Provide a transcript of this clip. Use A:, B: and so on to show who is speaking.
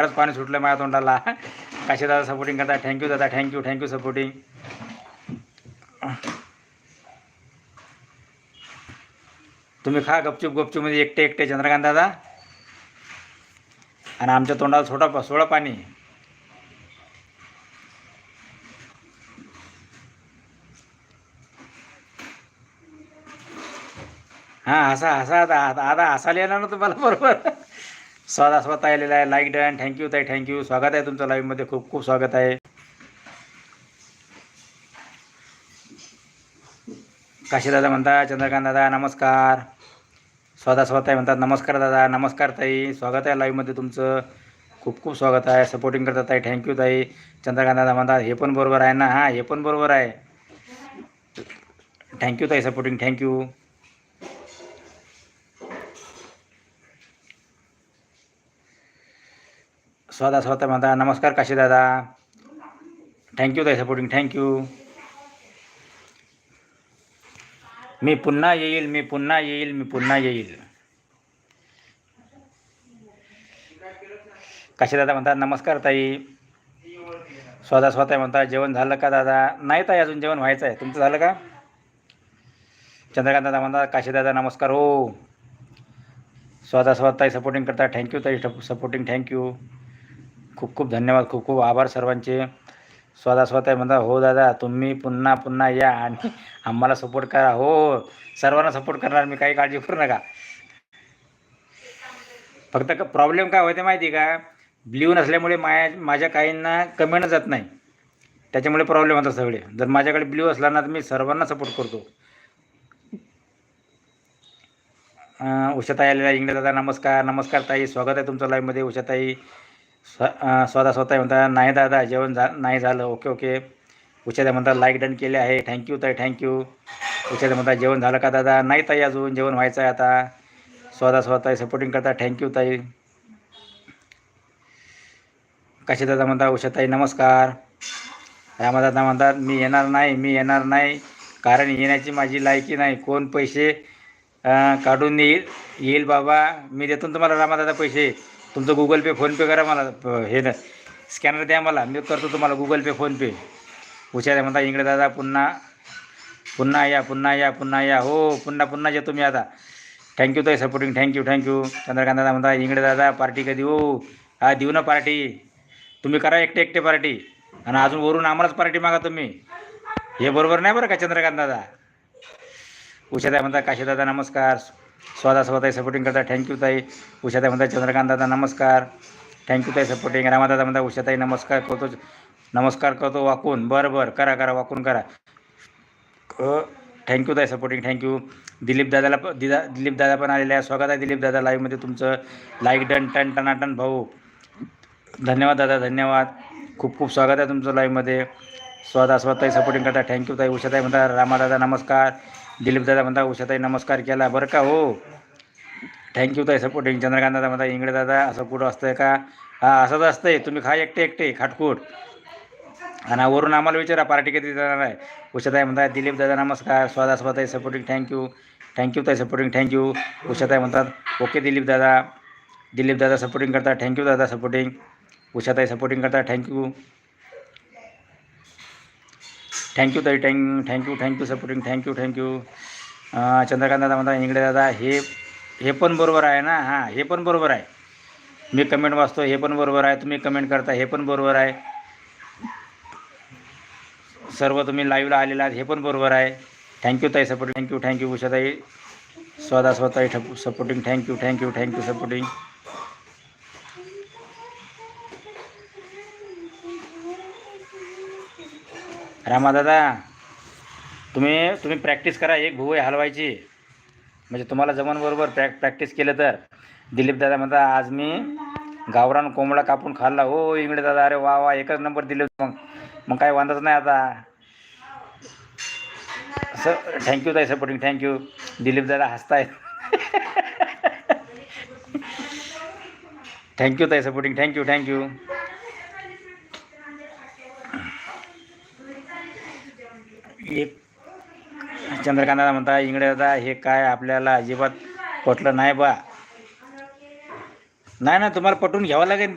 A: खरंच पाणी सुटलं माझ्या तोंडाला. काशी दादा सपोर्टिंग करता थँक्यू दादा. थँक्यू थँक्यू सपोर्टिंग तुम्ही खा गपचूप गपचूपमध्ये म्हणजे एकटे एकटे चंद्रकांत दादा. आणि आमच्या तोंडाला सोडा सोडा पाणी. हां हसा हसा आता आता आता हसायला येणार ना तुम्हाला बरोबर? साधा स्वतः आलेला आहे. लाईक डन थँक्यू ताई. थँक्यू स्वागत आहे तुमचं लाईव्हमध्ये खूप खूप स्वागत आहे. काशीदादा म्हणतात चंद्रकांत दादा नमस्कार. स्वतः स्वतः म्हणतात नमस्कार दादा नमस्कार ताई. स्वागत आहे लाईव्हमध्ये तुमचं. खूप खूप स्वागत आहे. सपोर्टिंग करतात ताई. थँक्यू ताई. चंद्रकांत दादा म्हणतात हे पण बरोबर आहे ना? हां हे पण बरोबर आहे. थँक्यू ताई. सपोर्टिंग थँक्यू स्वतः स्वतः म्हणता नमस्कार काशी दादा. थँक्यू ताई सपोर्टिंग थँक्यू मी पुन्हा येईल मी पुन्हा येईल मी पुन्हा येईल. काशी दादा म्हणतात नमस्कार ताई. स्वतः स्वतः म्हणतात जेवण झालं का दादा? नाही ताई अजून जेवण व्हायचं आहे. तुमचं झालं का? चंद्रकांत दादा म्हणतात काशी दादा नमस्कार हो. स्वतः स्वतः सपोर्टिंग करता थँक्यू ताई सपोर्टिंग थँक्यू खूप खूप धन्यवाद. खूप खूप आभार सर्वांचे. स्वतः स्वतः म्हणता हो दादा तुम्ही पुन्हा पुन्हा या आणि आम्हाला सपोर्ट करा. हो सर्वांना सपोर्ट करणार मी काही काळजी करू नका. फक्त प्रॉब्लेम काय होते माहिती आहे का? ब्ल्यू नसल्यामुळे माया माझ्या काहींना कमेंट जात नाही. त्याच्यामुळे प्रॉब्लेम होतात सगळे. जर माझ्याकडे ब्ल्यू असला ना तर मी सर्वांना सपोर्ट करतो. उषाताई आलेला इंगळे दादा नमस्कार. नमस्कार ताई. स्वागत आहे तुमचं लाईव्हमध्ये उषाताई. स्व स्वतः स्वतः म्हणता नाही दादा जेवण झा नाही झालं. Okay okay. उषाताई म्हणतात लाईक डन केले आहे. थँक्यू ताई थँक्यू उषाताई म्हणतात जेवण झालं का दादा? नाही ताई अजून जेवण व्हायचं आहे आता. स्वतः स्वतः सपोर्टिंग करता थँक्यू ताई. काशी दादा म्हणता उषाताई नमस्कार. रामादादा म्हणतात मी येणार नाही मी येणार नाही. कारण येण्याची माझी लायकी नाही. कोण पैसे काढून येईल येईल बाबा. मी देतो तुम्हाला रामादादा पैसे. तुमचं गुगल पे फोनपे करा मला प- हे न स्कॅनर द्या मला मी करतो तुम्हाला गुगल पे फोनपे हुशार म्हणता इंगळे दादा पुन्हा पुन्हा या पुन्हा या पुन्हा या. हो पुन्हा पुन्हा येतो मी आता. थँक्यू ताई सपोर्टिंग थँक्यू थँक्यू चंद्रकांत दादा म्हणता इंगळे दादा पार्टी कधी? हो हा देऊ ना पार्टी तुम्ही करा एकटे एकटे पार्टी आणि अजून वरून आम्हालाच पार्टी मागा तुम्ही. हे बरोबर नाही बरं का चंद्रकांत दादा? उशादा म्हणता काशी काशीदादा नमस्कार. स्वतः स्वतः सपोर्टिंग करता थँक्यू ताई. उषाताई म्हणता चंद्रकांत दादा नमस्कार थँक्यू ताई सपोर्टिंग रामादादा म्हणता उषाताई नमस्कार करतो. नमस्कार करतो वाकून. बरं बरं. करा करा वाकून करा. थँक्यू ताई सपोर्टिंग थँक्यू दिलीप दादाला दिदा दिलीप दादा पण आलेले आहे. स्वागत आहे दिलीप दादा लाईव्हमध्ये तुमचं. लाईक डन टन टनाटन भाऊ. धन्यवाद दादा धन्यवाद. खूप खूप स्वागत आहे तुमचं लाईव्हमध्ये स्वतः स्वतः सपोर्टिंग करता थँक्यू ताई. उषाताई म्हणता रामादादा नमस्कार. दिलीप दादा म्हणता उषाताई नमस्कार केला. बरं का हो. थँक्यू ताई सपोर्टिंग चंद्रकांत दादा म्हणता इंगळे दादा असं कुठं असतंय का? हा असंच असतंय. तुम्ही खा एकटे एकटे खाटकूट आणि वरून आम्हाला विचारा पार्टी कधी जाणार आहे. उषाताई म्हणतात दिलीप दादा नमस्कार. स्वादा स्वतः supporting thank you thank you ताई सपोर्टिंग थँक्यू उषाताई म्हणतात ओके दिलीप दादा. दिलीप दादा सपोर्टिंग करतात थँक्यू दादा सपोर्टिंग उषाताई सपोर्टिंग करतात थँक्यू थँक्यू ताई thank thank you thank you supporting thank you thank you Chandrakant दादा म्हणता इंगडे दादा हे हे पण बरोबर आहे ना? हां हे पण बरोबर आहे. मी कमेंट वाचतो हे पण बरोबर आहे. तुम्ही कमेंट करता हे पण बरोबर आहे. सर्व तुम्ही लाईव्हला आलेला आहात हे पण बरोबर आहे. थँक्यू ताई सपोर्टिंग थँक्यू थँक्यू उषाताई. स्वतः स्वतः ठप supporting thank you thank you thank you supporting रामादादा तुम्ही तुम्ही प्रॅक्टिस करा एक भुवई हलवायची. म्हणजे तुम्हाला जमन बरोबर प्रॅक प्रॅक्टिस केलं तर. दिलीप दादा म्हणता आज मी गावरान कोंबडा कापून खाल्ला. हो इंगडे दादा अरे वा वा एकच नंबर दिले मग मग काय वांधाच नाही आता. सर थँक्यू ताई सपोर्टिंग थँक्यू दिलीप दादा हसताय थँक्यू ताई सपोर्टिंग थँक्यू थँक्यू एक चंद्रकांताला म्हणता इंगडे दादा हे काय आपल्याला अजिबात पटलं नाही बा. नाही ना तुम्हाला पटवून घ्यावं लागेल.